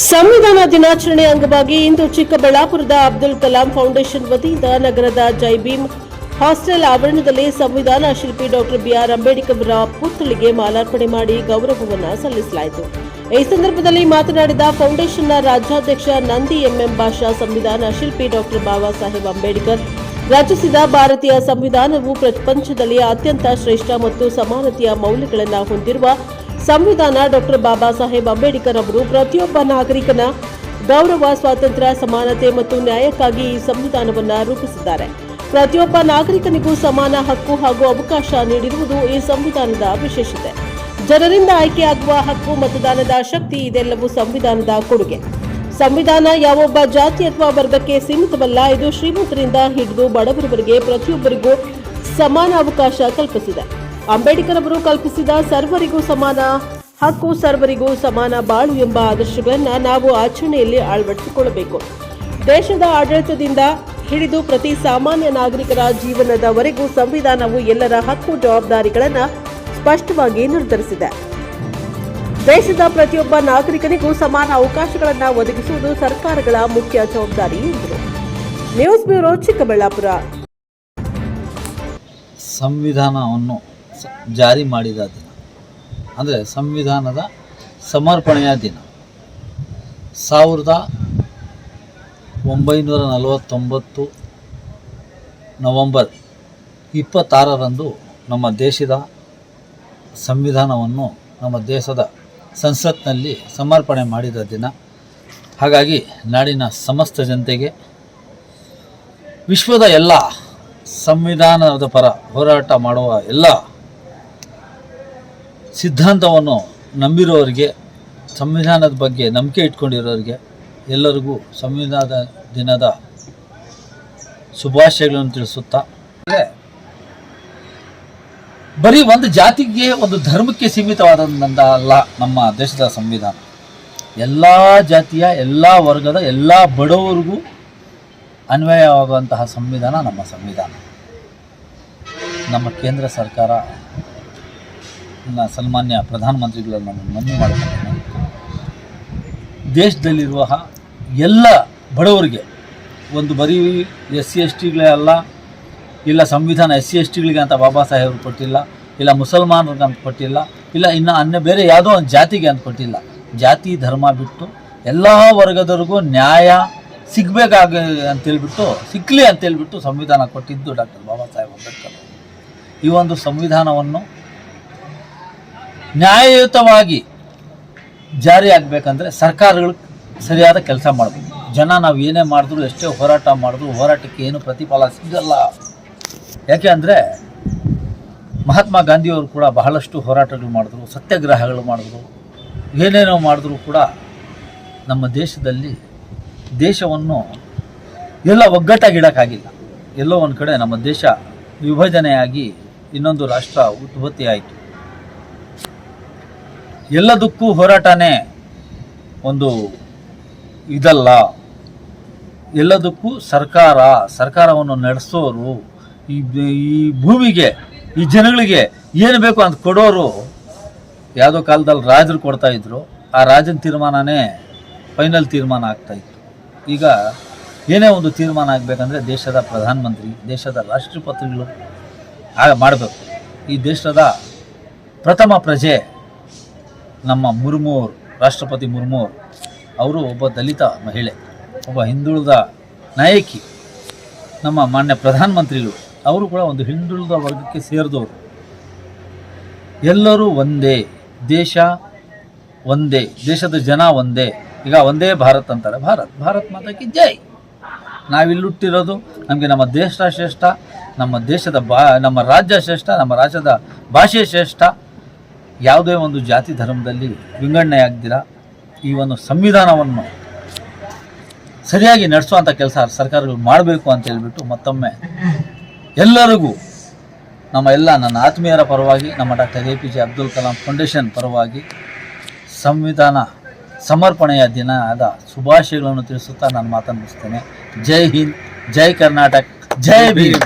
ಸಂವಿಧಾನ ದಿನಾಚರಣೆ ಅಂಗವಾಗಿ ಇಂದು ಚಿಕ್ಕಬಳ್ಳಾಪುರದ ಅಬ್ದುಲ್ ಕಲಾಂ ಫೌಂಡೇಶನ್ ವತಿಯಿಂದ ನಗರದ ಜೈಬೀಮ್ ಹಾಸ್ಟೆಲ್ ಆವರಣದಲ್ಲಿ ಸಂವಿಧಾನ ಶಿಲ್ಪಿ ಡಾಕ್ಟರ್ ಬಿಆರ್ ಅಂಬೇಡ್ಕರ್ ಅವರ ಪುತ್ಥಳಿಗೆ ಮಾಲಾರ್ಪಣೆ ಮಾಡಿ ಗೌರವವನ್ನು ಸಲ್ಲಿಸಲಾಯಿತು. ಈ ಸಂದರ್ಭದಲ್ಲಿ ಮಾತನಾಡಿದ ಫೌಂಡೇಶನ್ನ ರಾಜ್ಯಾಧ್ಯಕ್ಷ ನಂದಿ ಎಂಎಂ ಭಾಷಾ ಸಂವಿಧಾನ ಶಿಲ್ಪಿ ಡಾಕ್ಟರ್ ಬಾಬಾ ಸಾಹೇಬ್ ಅಂಬೇಡ್ಕರ್ ರಚಿಸಿದ ಭಾರತೀಯ ಸಂವಿಧಾನವು ಪ್ರಪಂಚದಲ್ಲಿ ಅತ್ಯಂತ ಶ್ರೇಷ್ಠ ಮತ್ತು ಸಮಾನತೆಯ ಮೌಲ್ಯಗಳನ್ನು ಹೊಂದಿರುವ ಸಂವಿಧಾನ ಡಾಕ್ಟರ್ ಬಾಬಾ ಸಾಹೇಬ್ ಅಂಬೇಡ್ಕರ್ ಅವರು ಪ್ರತಿಯೊಬ್ಬ ನಾಗರಿಕನ ಗೌರವ, ಸ್ವಾತಂತ್ರ್ಯ, ಸಮಾನತೆ ಮತ್ತು ನ್ಯಾಯಕ್ಕಾಗಿ ಈ ಸಂವಿಧಾನವನ್ನು ರೂಪಿಸಿದ್ದಾರೆ. ಪ್ರತಿಯೊಬ್ಬ ನಾಗರಿಕನಿಗೂ ಸಮಾನ ಹಕ್ಕು ಹಾಗೂ ಅವಕಾಶ ನೀಡಿರುವುದು ಈ ಸಂವಿಧಾನದ ವಿಶೇಷತೆ. ಜನರಿಂದ ಆಯ್ಕೆಯಾಗುವ ಹಕ್ಕು, ಮತದಾನದ ಶಕ್ತಿ ಇದೆಲ್ಲವೂ ಸಂವಿಧಾನದ ಕೊಡುಗೆ. ಸಂವಿಧಾನ ಯಾವೊಬ್ಬ ಜಾತಿ ಅಥವಾ ವರ್ಗಕ್ಕೆ ಸೀಮಿತವಲ್ಲ, ಇದು ಶ್ರೀಮಂತರಿಂದ ಹಿಡಿದು ಬಡವರವರೆಗೆ ಪ್ರತಿಯೊಬ್ಬರಿಗೂ ಸಮಾನ ಅವಕಾಶ ಕಲ್ಪಿಸಿದೆ. ಅಂಬೇಡ್ಕರ್ ಅವರು ಕಲ್ಪಿಸಿದ ಸರ್ವರಿಗೂ ಸಮಾನ, ಹಕ್ಕು ಸರ್ವರಿಗೂ ಸಮಾನ ಬಾಳು ಎಂಬ ಆದರ್ಶಗಳನ್ನು ನಾವು ಆಚರಣೆಯಲ್ಲಿ ಅಳವಡಿಸಿಕೊಳ್ಳಬೇಕು. ದೇಶದ ಆಡಳಿತದಿಂದ ಹಿಡಿದು ಪ್ರತಿ ಸಾಮಾನ್ಯ ನಾಗರಿಕರ ಜೀವನದವರೆಗೂ ಸಂವಿಧಾನವು ಎಲ್ಲರ ಹಕ್ಕು ಜವಾಬ್ದಾರಿಗಳನ್ನು ಸ್ಪಷ್ಟವಾಗಿ ನಿರ್ಧರಿಸಿದೆ. ದೇಶದ ಪ್ರತಿಯೊಬ್ಬ ನಾಗರಿಕನಿಗೂ ಸಮಾನ ಅವಕಾಶಗಳನ್ನು ಒದಗಿಸುವುದು ಸರ್ಕಾರಗಳ ಮುಖ್ಯ ಜವಾಬ್ದಾರಿ ಎಂದರು. News bureau Chikkaballapur. ಸಂವಿಧಾನವನ್ನು ಜಾರಿ ಮಾಡಿದ ದಿನ. ಅಂದರೆ ಸಂವಿಧಾನದ ಸಮರ್ಪಣೆಯ ದಿನ. ಸಾವಿರದ ಒಂಬೈನೂರ ನಲವತ್ತೊಂಬತ್ತು ನವಂಬರ್ ಇಪ್ಪತ್ತಾರರಂದು ನಮ್ಮ ದೇಶದ ಸಂವಿಧಾನವನ್ನು ನಮ್ಮ ದೇಶದ ಸಂಸತ್ನಲ್ಲಿ ಸಮರ್ಪಣೆ ಮಾಡಿದ ದಿನ. ಹಾಗಾಗಿ ನಾಡಿನ ಸಮಸ್ತ ಜನತೆಗೆ ವಿಶ್ವದ ಎಲ್ಲ ಸಂವಿಧಾನದ ಪರ ಹೋರಾಟ ಮಾಡುವ ಎಲ್ಲ ಸಿದ್ಧಾಂತವನ್ನು ನಂಬಿರೋರಿಗೆ, ಸಂವಿಧಾನದ ಬಗ್ಗೆ ನಂಬಿಕೆ ಇಟ್ಕೊಂಡಿರೋರಿಗೆ ಎಲ್ಲರಿಗೂ ಸಂವಿಧಾನದ ದಿನದ ಶುಭಾಶಯಗಳನ್ನು ತಿಳಿಸುತ್ತಾ. ಬರೀ ಒಂದು ಜಾತಿಗೆ ಒಂದು ಧರ್ಮಕ್ಕೆ ಸೀಮಿತವಾದಂಥ ಅಲ್ಲ, ನಮ್ಮ ದೇಶದ ಸಂವಿಧಾನ. ಎಲ್ಲ ಜಾತಿಯ, ಎಲ್ಲ ವರ್ಗದ, ಎಲ್ಲ ಬಡವರಿಗೂ ಅನ್ವಯವಾಗುವಂತಹ ಸಂವಿಧಾನ ನಮ್ಮ ಸಂವಿಧಾನ. ನಮ್ಮ ಕೇಂದ್ರ ಸರ್ಕಾರ ಸನ್ಮಾನ್ಯ ಪ್ರಧಾನಮಂತ್ರಿಗಳನ್ನು ನಾನು ಮನವಿ ಮಾಡಿದ್ದೇನೆ ದೇಶದಲ್ಲಿರುವ ಎಲ್ಲ ಬಡವರಿಗೆ ಒಂದು ಬರೀ ಎಸ್ ಸಿ ಎಸ್ ಟಿಗಳೇ ಅಲ್ಲ, ಇಲ್ಲ ಸಂವಿಧಾನ ಎಸ್ ಸಿ ಎಸ್ ಟಿಗಳಿಗೆ ಅಂತ ಬಾಬಾ ಸಾಹೇಬರು ಕೊಟ್ಟಿಲ್ಲ, ಇಲ್ಲ ಮುಸಲ್ಮಾನರಿಗೆ ಅಂತ ಕೊಟ್ಟಿಲ್ಲ, ಇಲ್ಲ ಇನ್ನು ಅನ್ಯ ಬೇರೆ ಯಾವುದೋ ಒಂದು ಜಾತಿಗೆ ಅಂತ ಕೊಟ್ಟಿಲ್ಲ. ಜಾತಿ, ಧರ್ಮ ಬಿಟ್ಟು ಎಲ್ಲ ವರ್ಗದವ್ರಿಗೂ ನ್ಯಾಯ ಸಿಗಬೇಕಾಗ ಅಂತೇಳ್ಬಿಟ್ಟು ಸಿಕ್ಕಲಿ ಅಂತೇಳ್ಬಿಟ್ಟು ಸಂವಿಧಾನ ಕೊಟ್ಟಿದ್ದು ಡಾಕ್ಟರ್ ಬಾಬಾ ಸಾಹೇಬ್ ಅಂಬೇಡ್ಕರ್. ಈ ಒಂದು ಸಂವಿಧಾನವನ್ನು ನ್ಯಾಯಯುತವಾಗಿ ಜಾರಿ ಆಗಬೇಕಂದ್ರೆ ಸರ್ಕಾರಗಳು ಸರಿಯಾದ ಕೆಲಸ ಮಾಡಬೇಕು. ಜನ ನಾವು ಏನೇ ಮಾಡಿದ್ರು, ಎಷ್ಟೇ ಹೋರಾಟ ಮಾಡಿದ್ರು, ಹೋರಾಟಕ್ಕೆ ಏನು ಪ್ರತಿಫಲ ಸಿಗಲ್ಲ. ಯಾಕೆ ಅಂದರೆ ಮಹಾತ್ಮ ಗಾಂಧಿಯವರು ಕೂಡ ಬಹಳಷ್ಟು ಹೋರಾಟಗಳು ಮಾಡಿದ್ರು, ಸತ್ಯಾಗ್ರಹಗಳು ಮಾಡಿದ್ರು. ಏನೇನೋ ಮಾಡಿದ್ರು ಕೂಡ ನಮ್ಮ ದೇಶದಲ್ಲಿ ದೇಶವನ್ನು ಎಲ್ಲ ಒಗ್ಗಟ್ಟಾಗಿಡೋಕ್ಕಾಗಿಲ್ಲ. ಎಲ್ಲೋ ಒಂದು ಕಡೆ ನಮ್ಮ ದೇಶ ವಿಭಜನೆಯಾಗಿ ಇನ್ನೊಂದು ರಾಷ್ಟ್ರ ಉತ್ಪತ್ತಿ ಆಯಿತು ಎಲ್ಲದಕ್ಕೂ ಹೋರಾಟನೇ ಒಂದು ಇದಲ್ಲ. ಎಲ್ಲದಕ್ಕೂ ಸರ್ಕಾರ, ಸರ್ಕಾರವನ್ನು ನಡೆಸೋರು, ಈ ಈ ಭೂಮಿಗೆ, ಈ ಜನಗಳಿಗೆ ಏನು ಬೇಕು ಅಂತ ಕೊಡೋರು ಯಾವುದೋ ಕಾಲದಲ್ಲಿ ರಾಜರು ಕೊಡ್ತಾ ಇದ್ರು. ಆ ರಾಜನ ತೀರ್ಮಾನನೇ ಫೈನಲ್ ತೀರ್ಮಾನ ಆಗ್ತಾಯಿತ್ತು ಈಗ ಏನೇ ಒಂದು ತೀರ್ಮಾನ ಆಗಬೇಕಂದ್ರೆ ದೇಶದ ಪ್ರಧಾನಮಂತ್ರಿ, ದೇಶದ ರಾಷ್ಟ್ರಪತಿಗಳು ಆಗ ಮಾಡಬೇಕು. ಈ ದೇಶದ ಪ್ರಥಮ ಪ್ರಜೆ ನಮ್ಮ ಮುರ್ಮು ಅವರು ರಾಷ್ಟ್ರಪತಿ ಮುರ್ಮು ಅವರು ಅವರು ಒಬ್ಬ ದಲಿತ ಮಹಿಳೆ, ಒಬ್ಬ ಹಿಂದುಳಿದ ನಾಯಕಿ, ನಮ್ಮ ಮಾನ್ಯ ಪ್ರಧಾನಮಂತ್ರಿಗಳು, ಅವರು ಕೂಡ ಒಂದು ಹಿಂದುಳಿದ ವರ್ಗಕ್ಕೆ ಸೇರಿದವರು. ಎಲ್ಲರೂ ಒಂದೇ ದೇಶ, ಒಂದೇ ದೇಶದ ಜನ ಒಂದೇ, ಈಗ ಒಂದೇ ಭಾರತ್ ಅಂತಾರೆ. ಭಾರತ್ ಭಾರತ್ ಮಾತಾಕಿ ಜೈ. ನಾವಿಲ್ಲಿ ಹುಟ್ಟಿರೋದು ನಮಗೆ ನಮ್ಮ ದೇಶ ಶ್ರೇಷ್ಠ, ನಮ್ಮ ದೇಶದ ಬಾ, ನಮ್ಮ ರಾಜ್ಯ ಶ್ರೇಷ್ಠ, ನಮ್ಮ ರಾಜ್ಯದ ಭಾಷೆ ಶ್ರೇಷ್ಠ. ಯಾವುದೇ ಒಂದು ಜಾತಿ ಧರ್ಮದಲ್ಲಿ ವಿಂಗಡಣೆ ಆಗ್ದಿರ ಈ ಒಂದು ಸಂವಿಧಾನವನ್ನು ಸರಿಯಾಗಿ ನಡೆಸುವಂಥ ಕೆಲಸ ಸರ್ಕಾರಗಳು ಮಾಡಬೇಕು ಅಂತ ಹೇಳ್ಬಿಟ್ಟು ಮತ್ತೊಮ್ಮೆ ಎಲ್ಲರಿಗೂ ನಮ್ಮ ಎಲ್ಲ ನನ್ನ ಆತ್ಮೀಯರ ಪರವಾಗಿ, ನಮ್ಮ doctor A P J Abdul Kalam foundation ಪರವಾಗಿ ಸಂವಿಧಾನ ಸಮರ್ಪಣೆಯ ದಿನ ಆದ ಶುಭಾಶಯಗಳನ್ನು ತಿಳಿಸುತ್ತಾ ನಾನು ಮಾತನ್ನು ಮುಗಿಸ್ತೇನೆ. ಜೈ ಹಿಂದ್, ಜೈ ಕರ್ನಾಟಕ, ಜೈ ಭೀಮ್.